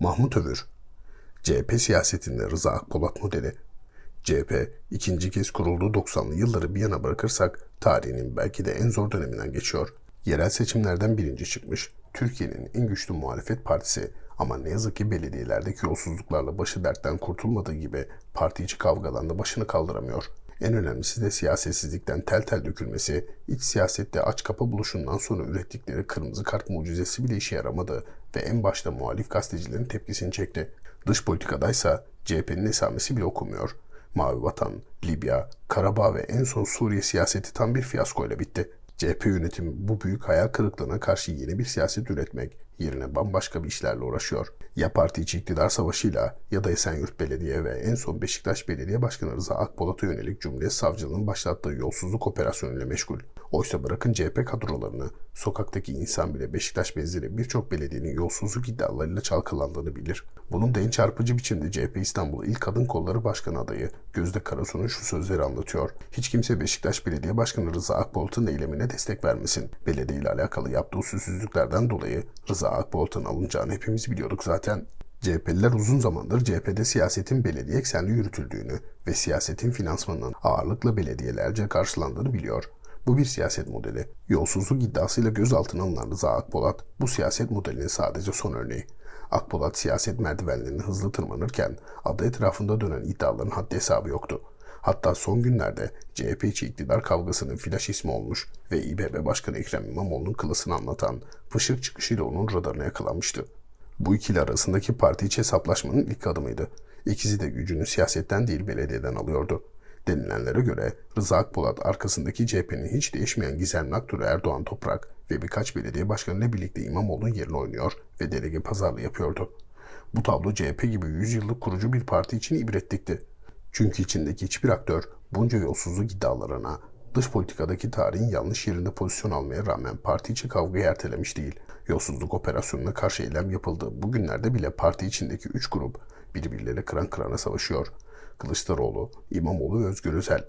Mahmut Övür CHP siyasetinde Rıza Akpolat modeli CHP ikinci kez kurulduğu 90'lı yılları bir yana bırakırsak tarihinin belki de en zor döneminden geçiyor. Yerel seçimlerden birinci çıkmış Türkiye'nin en güçlü muhalefet partisi ama ne yazık ki belediyelerdeki yolsuzluklarla başı dertten kurtulmadığı gibi parti içi kavgadan da başını kaldıramıyor. En önemlisi de siyasetsizlikten tel tel dökülmesi, iç siyasette aç kapa buluşundan sonra ürettikleri kırmızı kart mucizesi bile işe yaramadı ve en başta muhalif gazetecilerin tepkisini çekti. Dış politikadaysa CHP'nin esamesi bile okunmuyor. Mavi Vatan, Libya, Karabağ ve en son Suriye siyaseti tam bir fiyaskoyla bitti. CHP yönetimi bu büyük hayal kırıklığına karşı yeni bir siyaset üretmek yerine bambaşka bir işlerle uğraşıyor. Ya parti içi iktidar savaşıyla ya da Esenyurt Belediye ve en son Beşiktaş Belediye Başkanı Rıza Akpolat'a yönelik Cumhuriyet Savcılığı'nın başlattığı yolsuzluk operasyonuyla meşgul. Oysa bırakın CHP kadrolarını, sokaktaki insan bile Beşiktaş benzeri birçok belediyenin yolsuzluk iddialarıyla çalkalandığını bilir. Bunun da en çarpıcı biçimde CHP İstanbul İl Kadın Kolları Başkanı adayı Gözde Karasu'nun şu sözleri anlatıyor. Hiç kimse Beşiktaş Belediye Başkanı Rıza Akpolat'ın eylemine destek vermesin. Belediye ile alakalı yaptığı usulsüzlüklerden dolayı Rıza Akpolat'ın alınacağını hepimiz biliyorduk zaten. CHP'liler uzun zamandır CHP'de siyasetin belediye eksenli yürütüldüğünü ve siyasetin finansmanının ağırlıkla belediyelerce karşılandığını biliyor. Bu bir siyaset modeli. Yolsuzluk iddiasıyla gözaltına alınan Rıza Akpolat bu siyaset modelinin sadece son örneği. Akpolat siyaset merdivenlerini hızlı tırmanırken adı etrafında dönen iddiaların haddi hesabı yoktu. Hatta son günlerde CHP içi iktidar kavgasının flaş ismi olmuş ve İBB Başkanı Ekrem İmamoğlu'nun kılasını anlatan fışık çıkışıyla onun radarına yakalanmıştı. Bu ikili arasındaki parti içi hesaplaşmanın ilk adımıydı. İkisi de gücünü siyasetten değil belediyeden alıyordu. Denilenlere göre Rıza Akpolat arkasındaki CHP'nin hiç değişmeyen gizemli aktörü Erdoğan Toprak ve birkaç belediye başkanıyla birlikte İmamoğlu'nun yerine oynuyor ve delege pazarlığı yapıyordu. Bu tablo CHP gibi 100 yıllık kurucu bir parti için ibretlikti. Çünkü içindeki hiçbir aktör bunca yolsuzluk iddialarına, dış politikadaki tarihin yanlış yerinde pozisyon almaya rağmen parti içi kavgayı ertelemiş değil. Yolsuzluk operasyonuna karşı eylem yapıldı. Bugünlerde bile parti içindeki üç grup birbirleriyle kıran kırana savaşıyor. Kılıçdaroğlu, İmamoğlu ve Özgür Özel.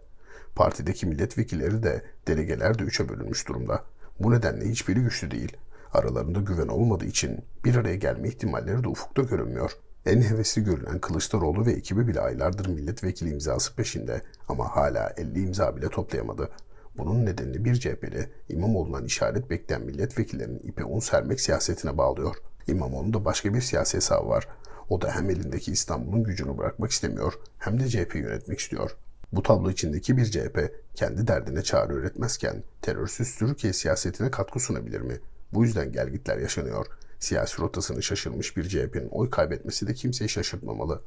Partideki milletvekilleri de delegeler de üçe bölünmüş durumda. Bu nedenle hiçbiri güçlü değil. Aralarında güven olmadığı için bir araya gelme ihtimalleri de ufukta görünmüyor. En hevesli görülen Kılıçdaroğlu ve ekibi bile aylardır milletvekili imzası peşinde ama hala 50 imza bile toplayamadı. Bunun nedenini bir CHP'li İmamoğlu'ndan işaret bekleyen milletvekillerinin ipe un sermek siyasetine bağlıyor. İmamoğlu'nun da başka bir siyasi hesabı var. O da hem elindeki İstanbul'un gücünü bırakmak istemiyor hem de CHP yönetmek istiyor. Bu tablo içindeki bir CHP kendi derdine çare üretmezken terörsüz Türkiye siyasetine katkı sunabilir mi? Bu yüzden gelgitler yaşanıyor. Siyasi rotasını şaşırmış bir CHP'nin oy kaybetmesi de kimseyi şaşırtmamalı.